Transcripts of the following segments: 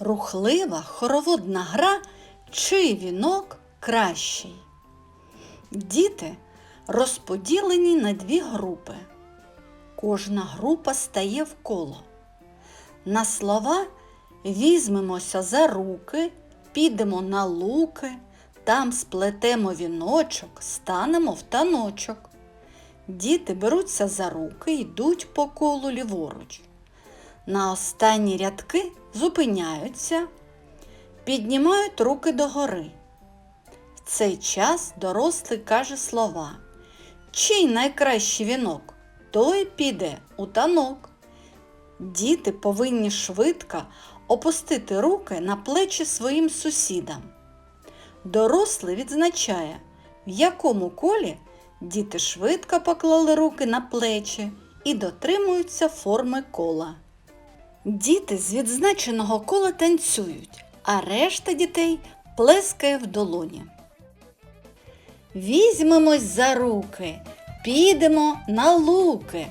Рухлива хороводна гра, чий вінок кращий. Діти розподілені на дві групи. Кожна група стає в коло. На слова візьмемося за руки, підемо на луки, там сплетемо віночок, станемо в таночок. Діти беруться за руки, йдуть по колу ліворуч. На останні рядки зупиняються, піднімають руки догори. В цей час дорослий каже слова. Чий найкращий вінок, той піде у танок. Діти повинні швидко опустити руки на плечі своїм сусідам. Дорослий відзначає, в якому колі діти швидко поклали руки на плечі і дотримуються форми кола. Діти з відзначеного кола танцюють, а решта дітей плескає в долоні. Візьмемось за руки, підемо на луки,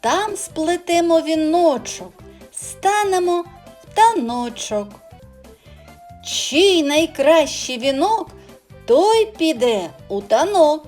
там сплетемо віночок, станемо в таночок. Чий найкращий вінок, той піде у танок.